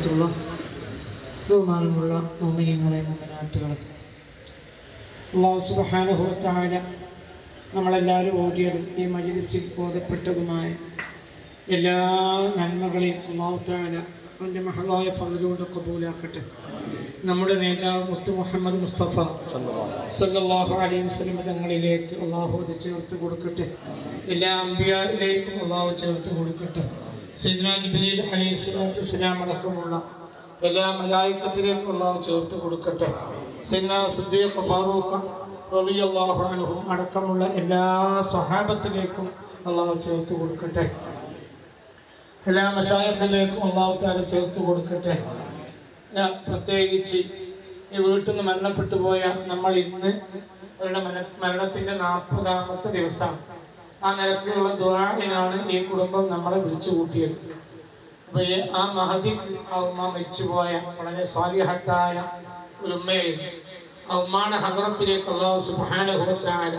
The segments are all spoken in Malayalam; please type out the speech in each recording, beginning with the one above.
വറഹമത്തുള്ള ബഹുമാനമുള്ള മോമിനിയങ്ങളെ മോമിനാറ്റുകളെ. അള്ളാഹു സുബഹാനുഭവത്തായ നമ്മളെല്ലാവരും ഓടിയതും ഈ മജിലിസിൽ ബോധപ്പെട്ടതുമായ എല്ലാ നന്മകളെയും അള്ളാഹു താല അവന്റെ മഹളായ ഫതിലൂടെ കബൂലാക്കട്ടെ. നമ്മുടെ നേതാവ് മുത്തു മുഹമ്മദ് മുസ്തഫ സല്ലാഹു അലൈഹി വസല്ലം തങ്ങളിലേക്ക് അള്ളാഹു ചേർത്ത് കൊടുക്കട്ടെ. എല്ലാ അമ്പിയാരിലേക്കും അള്ളാഹു ചേർത്ത് കൊടുക്കട്ടെ. സൈദന ജിബ്രീൽ അലൈഹി സ്വലാത്തു വസ്സലാം അടക്കമുള്ള എല്ലാ മലായിക്കത്തിലേക്കും അള്ളാഹു ചേർത്ത് കൊടുക്കട്ടെ. സൈദന സിദ്ദീഖ് ഫാറൂഖ് റബി അൻഹും അടക്കമുള്ള എല്ലാ സ്വഹാബത്തിലേക്കും അള്ളാഹു ചേർത്ത് കൊടുക്കട്ടെ. എല്ലാ മഷായത്തിലേക്കും അള്ളാഹു താല ചേർത്ത് കൊടുക്കട്ടെ. പ്രത്യേകിച്ച് ഈ വീട്ടിൽ നിന്ന് മരണപ്പെട്ടു പോയ നമ്മൾ ഇന്ന് അവരുടെ മര മരണത്തിന്റെ നാൽപ്പതാമത്തെ ദിവസമാണ്. ആ നിരക്കിലുള്ള ദുരാഹിനാണ് ഈ കുടുംബം നമ്മളെ വിളിച്ചു കൂട്ടിയത്. അപ്പോൾ ആ മഹദിക്ക് ആ ഉമ്മ മരിച്ചുപോയ വളരെ സ്വാലിഹത്തായ ഒരു ഉമ്മയായിരുന്നു. ആ ഉമ്മാടെ ഹദ്രത്തിലേക്ക് അള്ളാഹു സുബാനുഭവത്തായ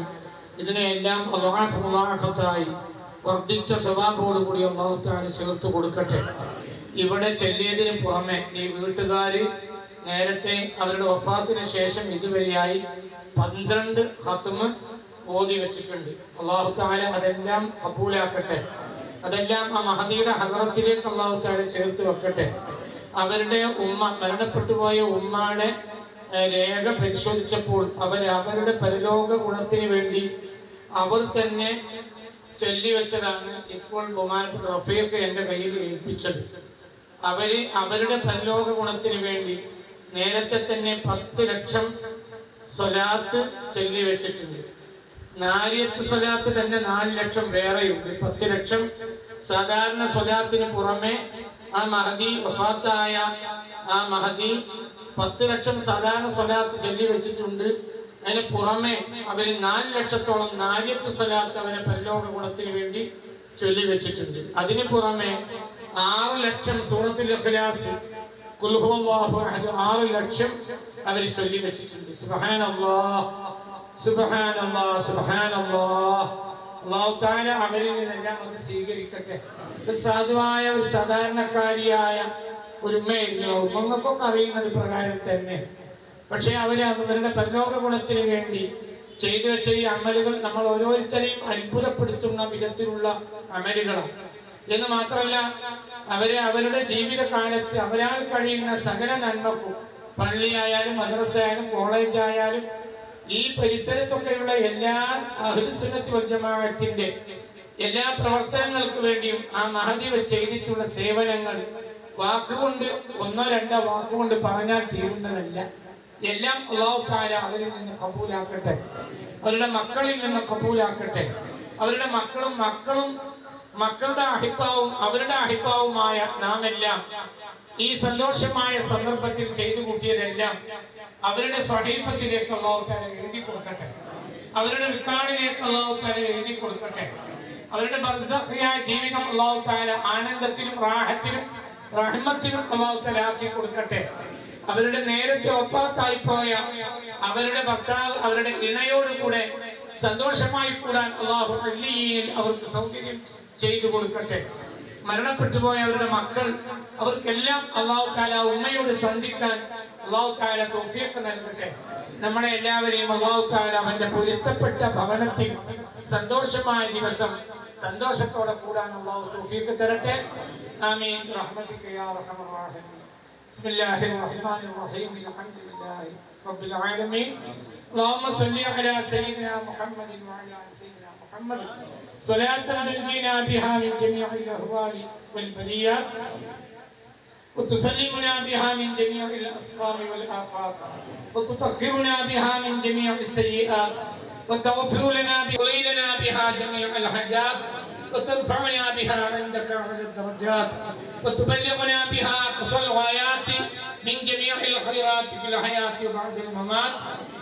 ഇതിനെയെല്ലാം അള്ളാഹത്തായി വർദ്ധിച്ച സ്വഭാവത്തോടുകൂടി അള്ളാഹു താല ചേർത്ത് കൊടുക്കട്ടെ. ഇവിടെ ചെല്ലിയതിന് പുറമെ ഈ വീട്ടുകാർ നേരത്തെ അവരുടെ വഫാത്തിന് ശേഷം ഇതുവരെയായി പന്ത്രണ്ട് ഹത്തുമ് ഓതി വെച്ചിട്ടുണ്ട്. അള്ളാഹു താല അതെല്ലാം കബൂലാക്കട്ടെ. അതെല്ലാം ആ മഹദിയുടെ ഹദറത്തിലേക്ക് അള്ളാഹു താല ചേർത്ത് വെക്കട്ടെ. അവരുടെ ഉമ്മ മരണപ്പെട്ടു പോയ ഉമ്മയുടെ രേഖ പരിശോധിച്ചപ്പോൾ അവർ അവരുടെ പരലോക ഗുണത്തിന് വേണ്ടി അവർ തന്നെ ചൊല്ലിവെച്ചതാണ് ഇപ്പോൾ ബഹുമാനപ്പെട്ട റഫീഖ് എന്റെ കയ്യിൽ ഏൽപ്പിച്ചത്. അവർ അവരുടെ പരലോക ഗുണത്തിന് വേണ്ടി നേരത്തെ തന്നെ പത്ത് ലക്ഷം സ്വലാത്ത് ചൊല്ലി വെച്ചിട്ടുണ്ട്. നാലിയത്ത് സ്വലാത്ത് തന്നെ നാല് ലക്ഷം വേറെയുണ്ട്. പത്ത് ലക്ഷം സാധാരണ സ്വലാത്തിന് പുറമെ ആ മഹദി വഫാത്തായ ആ മഹദി പത്ത് ലക്ഷം സാധാരണ സ്വലാത്ത് ചൊല്ലി വെച്ചിട്ടുണ്ട്. അതിന് പുറമെ അവർ നാല് ലക്ഷത്തോളം നാലിയത്ത് സ്വലാത്ത് അവരെ പരലോക ഗുണത്തിന് വേണ്ടി ചൊല്ലി വെച്ചിട്ടുണ്ട്. അതിന് പുറമെ ആറ് ലക്ഷം സൂറത്തുൽ ഹുവല്ലാഹു അഹദ് ആറ് ലക്ഷം അവർ ചൊല്ലി വെച്ചിട്ടുണ്ട്. സുബ്ഹാനല്ലാഹ്. അവരിൽ നിന്നെല്ലാം ഒന്ന് സ്വീകരിക്കട്ടെ. ഒരു സാധുവായ ഒരു സാധാരണക്കാരിയായ ഒരു ഉമ്മയായിരുന്നു. ഉമ്മങ്ങൾക്കൊക്കെ അറിയുന്നത് പ്രകാരം തന്നെ. പക്ഷെ അവർ അവരുടെ പരലോക ഗുണത്തിന് വേണ്ടി ചെയ്തു വെച്ച ഈ അമലുകൾ നമ്മൾ ഓരോരുത്തരെയും അത്ഭുതപ്പെടുത്തുന്ന വിധത്തിലുള്ള അമലുകളാണ്. എന്ന് മാത്രമല്ല അവരെ അവരുടെ ജീവിതകാലത്ത് അവരാൽ കഴിയുന്ന സകല നന്മക്കും പള്ളിയായാലും മദ്രസ ആയാലും കോളേജ് ആയാലും ഈ പരിസരത്തൊക്കെയുള്ള എല്ലാ ജമാഅത്തിന്റെ എല്ലാ പ്രവർത്തനങ്ങൾക്ക് വേണ്ടിയും ആ മഹദീവ് ചെയ്തിട്ടുള്ള സേവനങ്ങൾ വാക്കുകൊണ്ട് ഒന്നോ രണ്ടോ വാക്കുകൊണ്ട് പറഞ്ഞാൽ തീരുന്നതല്ല. എല്ലാം അള്ളാഹു അവരിൽ നിന്ന് കബൂലാക്കട്ടെ. അവരുടെ മക്കളിൽ നിന്ന് കബൂലാക്കട്ടെ. അവരുടെ മക്കളും മക്കളും മക്കളുടെ അഹിപ്പാവും അവരുടെ അഹിപ്പാവുമായ നാം എല്ലാം ഈ സന്തോഷമായ സന്ദർഭത്തിൽ ചെയ്തു കൂട്ടിയതെല്ലാം അവരുടെ സ്വഹീഫത്തിലേക്ക് അള്ളാഹു താല എഴുതി കൊടുക്കട്ടെ. അവരുടെ റിക്കാർഡിലേക്ക് അള്ളാഹു താല എഴുതി കൊടുക്കട്ടെ. അവരുടെ ബർസഖിയായ ജീവിതം അള്ളാഹു താല ആനന്ദത്തിലും റാഹത്തിലും റഹ്മത്തിലും അള്ളാഹു താല ആക്കി കൊടുക്കട്ടെ. അവരുടെ നേരത്തെ ഒപ്പാത്തായി പോയ അവരുടെ ഭർത്താവ് അവരുടെ ഇണയോട് കൂടെ സന്തോഷമായി കൂടാൻ അള്ളാഹു പള്ളിയിൽ അവർക്ക് സൗകര്യം ചെയ്തു കൊടുക്കട്ടെ. മരണപ്പെട്ടു പോയ അവരുടെ മക്കൾ അവർക്കെല്ലാം അള്ളാഹു താല ഉമ്മയോട് സന്ധിക്കാൻ അള്ളാഹു താല തോഫിയൊക്കെ നൽകട്ടെ നമ്മളെ എല്ലാവരെയും അള്ളാഹു താല അവന്റെ പൊരുത്തപ്പെട്ട ഭവനത്തിൽ സന്തോഷമായ ദിവസം സന്തോഷത്തോടെ കൂടാൻ അള്ളാഹു തോഫിയൊക്കെ തരട്ടെ ആമീൻ റഹ്മത്തിക്ക് യാ റഹ്മർ റഹീം بسم الله الرحمن الرحيم الحمد لله رب العالمين اللهم صل على سيدنا محمد وعلى ال سيدنا محمد صلاة تنجينا بها من جميع الاهوال والبليات وتسلمنا بها من جميع الأسقام والآفات. وتطهرنا بها من جميع السيئات. وتغفر لنا لنا بها جميع الحاجات. وترفعنا بها عندك على الدرجات. وتبلغنا بها اقصى الغايات من جميع الخيرات في الحياة وبعد الممات.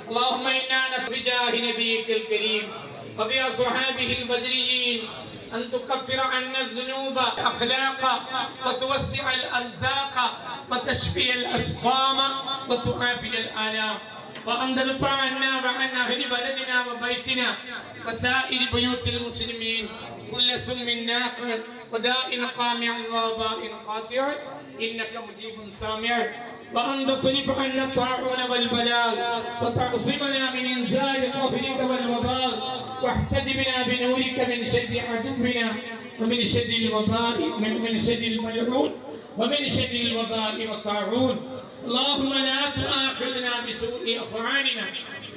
اللهم إنا نتوب بجاه نبيك الكريم وبأصحابه البدريين أن تكفر عنا الذنوب أخلاقا وتوسع الأرزاق وتشفي الأسقام وتعافي الآلام وأن ترفع عنا وعن أهل بلدنا وبيتنا وسائر بيوت المسلمين كل سم ناقع وداء قامع ووباء قاطع إنك مجيب سامع. وأن تصرف عنا الطاعون والبلاء وتعصمنا من إنزال قهرك والوباء واحتجبنا بنورك من شر عدونا ومن شر الوباء من, من شر الملعون ومن شر الوباء والطاعون. اللهم لا تؤاخذنا بسوء أفعالنا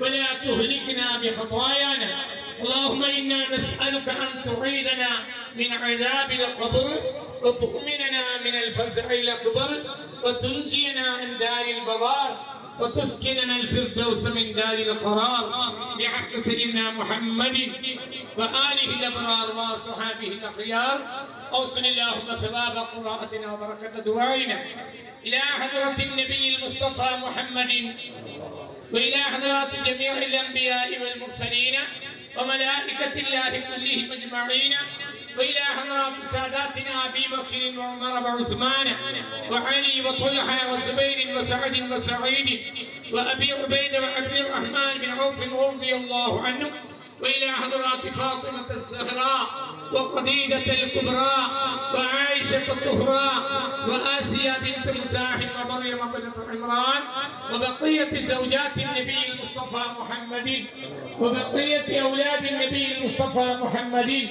ولا تهلكنا بخطايانا. اللهم إنا نسألك أن تعيدنا من عذاب القبر وتؤمننا من الفزع الأكبر وتنجينا عن دار البوار وتسكننا الفردوس من دار القرار. بحق سيدنا محمد وآله الأبرار وصحابه الأخيار أوصل اللهم ثواب قراءتنا وبركة دعائنا. إلى حضرة النبي المصطفى محمد وإلى حضرات جميع الأنبياء والمرسلين وملائكة الله كلهم أجمعين. وإلى حضرات ساداتنا أبي بكر وعمر وعثمان وعلي وطلحة وزبير وسعد وسعيد وأبي عبيدة وعبد الرحمن بن عوف رضي الله عنه وإلى حضرات فاطمة الزهراء وخديجة الكبرى وعائشة الطهراء وآسيا بنت مساحم ومريم بنت عمران وبقية زوجات النبي المصطفى محمد وبقية أولاد النبي المصطفى محمد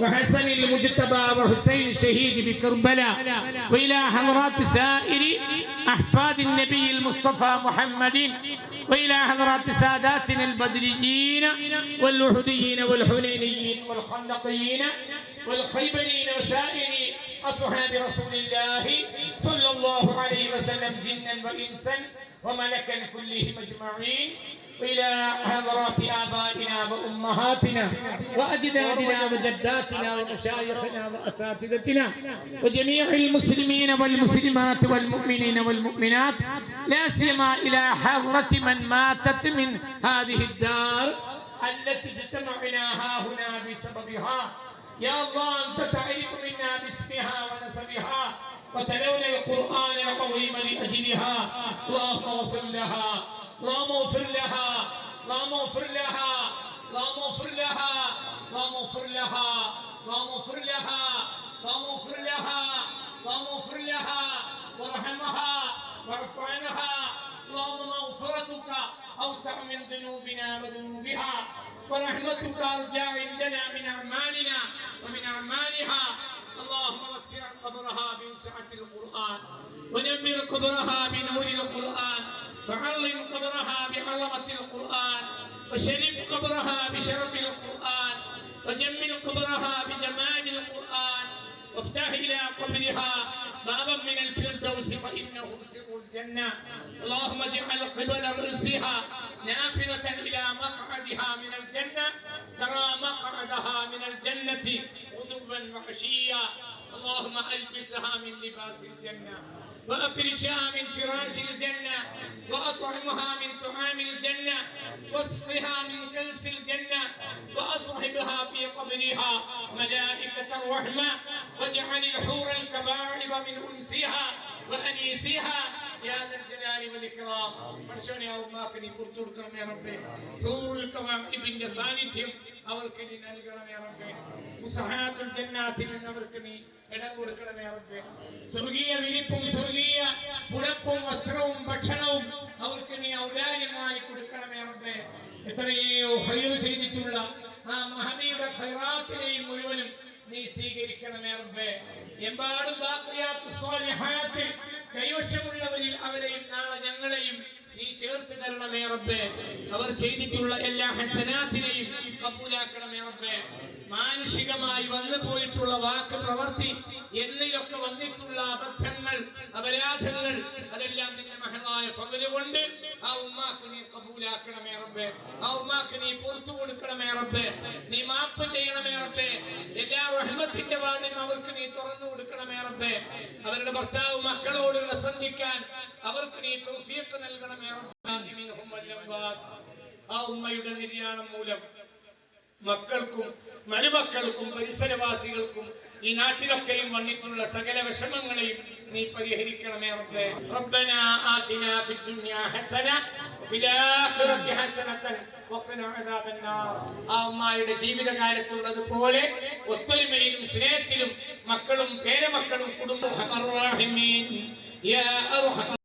وحسن المجتبى وحسين الشهيد بكربلاء وإلى حضرات سائر أحفاد النبي المصطفى محمد وإلى حضرات ساداتنا البدريين والوحديين والحنينيين والخندقيين والخيبرين وسائر أصحاب رسول الله صلى الله عليه وسلم جنا وإنسا وملكا كلهم أجمعين وإلى حضرات آبائنا وأمهاتنا وأجدادنا وجداتنا ومشايخنا وأساتذتنا وجميع المسلمين والمسلمات والمؤمنين والمؤمنات لا سيما إلى حضرة من ماتت من هذه الدار التي اجتمعنا ها هنا بسببها. يا الله أنت تعرف منا باسمها. وتلونا القرآن العظيم لأجلها اللهم اغفر لها اللهم اغفر لها اللهم اغفر لها اللهم اغفر لها اللهم اغفر لها اللهم اغفر لها اللهم اغفر لها اللهم اغفر لها وارحمها واعف عنها اللهم مغفرتك أوسع من ذنوبنا وذنوبها ورحمتك ارجى عندنا من أعمالنا ومن أعمالها. اللهم وسع قبرها بوسعة القرآن ونمر قبرها بنور القرآن وعظم قبرها بعظمة القرآن وشرف قبرها بشرف القرآن وجمل قبرها بجمال القرآن وافتح إلى قبرها بابا من الفردوس فإنه سر الجنة. اللهم اجعل قبل رأسها نافذة إلى مقعدها من الجنة ترى مقعدها من الجنة. وعشيا اللهم ألبسها من لباس الجنة وأفرشها من فراش الجنة وأطعمها من طعام الجنة واسقها من كنس الجنة وأصحبها في قبرها ملائكة الرحمة واجعل الحور الكبائب من أنسها وأنيسها യാ ദൽ ജലാലി വൽ ഇക്റാം മനുഷ്യനെ അള്ളാഹ് നീ പുറത്തു കൊടുക്കണമേ റബ്ബേ. ഹൂറുൽ കവാഇബിന്റെ സാന്നിധ്യം നീ നൽകണമേ റബ്ബേ. ഫുസഹാത്തുൽ ജന്നാത്തിൽ നിന്ന് നീ ഇടം കൊടുക്കണമേ റബ്ബേ. സ്വർഗീയ വിരിപ്പും സ്വർഗീയ പുഴപ്പും വസ്ത്രവും ഭക്ഷണവും അവർക്ക് നീ ഔദാര്യമായി കൊടുക്കണമേ റബ്ബേ. എത്രയോ ഹൈർ ചെയ്തിട്ടുള്ള ആ മഹനയുടെ ഹൈറാത്തിനെയും മുഴുവനും നീ സ്വീകരിക്കണമേ റബ്ബേ. എമ്പാടും ബാക്കിയാത്ത് സ്വാലിഹാത്തിൽ കൈവശമുള്ളവരിൽ അവരെയും നാളെ ഞങ്ങളെയും നീ ചേർത്ത് തരണമേ റബ്ബേ. അവർ ചെയ്തിട്ടുള്ള എല്ലാ ഹസനാത്തിനെയും കബൂലാക്കണമേ റബ്ബേ. മാനുഷികമായി വന്നു പോയിട്ടുള്ള വാക്ക് പ്രവർത്തി എന്നിലൊക്കെ വന്നിട്ടുള്ള അബദ്ധങ്ങൾ അപരാധങ്ങൾ അതെല്ലാം നിന്റെ മഹനായ ഫതിൽ കൊണ്ട് ആ ഉമ്മാക്ക് നീ കബൂലാക്കണമേ റബ്ബേ. ആ ഉമ്മാക്ക് നീ പുറത്തു കൊടുക്കണമേ റബ്ബേ. നീ മാപ്പ് ചെയ്യണമേ റബ്ബേ. എല്ലാ റഹ്മത്തിന്റെ വാദ്യം അവർക്ക് നീ തുറന്നു കൊടുക്കണമേ റബ്ബേ. അവരുടെ ഭർത്താവ് മക്കളോട് സന്ധിക്കാൻ അവർക്ക് നീ തൗഫീഖ് നൽകണമേ. ആ ഉമ്മയുടെ നിര്യാണം മൂലം മക്കൾക്കും മരുമക്കൾക്കും പരിസരവാസികൾക്കും ഈ നാട്ടിലൊക്കെയും വന്നിട്ടുള്ള സകല വിഷമങ്ങളെയും നീ പരിഹരിക്കണമേ റബ്ബേ. റബ്ബന ആതിന ഫിദ്ദുനിയ ഹസന വഫിൽ ആഖിറതി ഹസനത വഖിന ആ ഉമ്മയുടെ ജീവിതകാലത്തുള്ളത് പോലെ ഒത്തൊരുമയിലും സ്നേഹത്തിലും മക്കളും പേരമക്കളും കുടുംബം